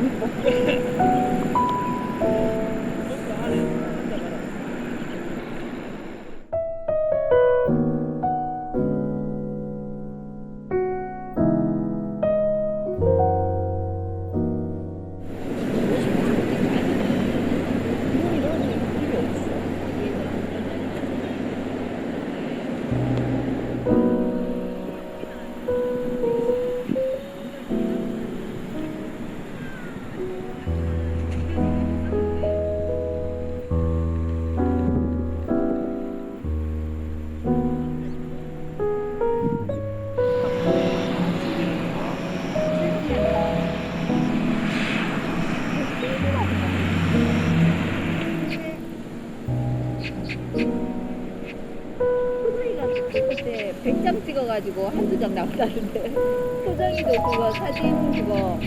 ハハハハ! 100장 찍어가지고 한두 장 남다는데. 소정이도 그거 사진 그거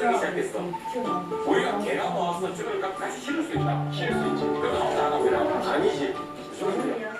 쓰기 시작했어. 우리가 개가 모아서 쭈글깍 다시 실을 수 있다. 실을 수 있지. 그럼 아무도 안 하고 아니지. 무슨 소리야?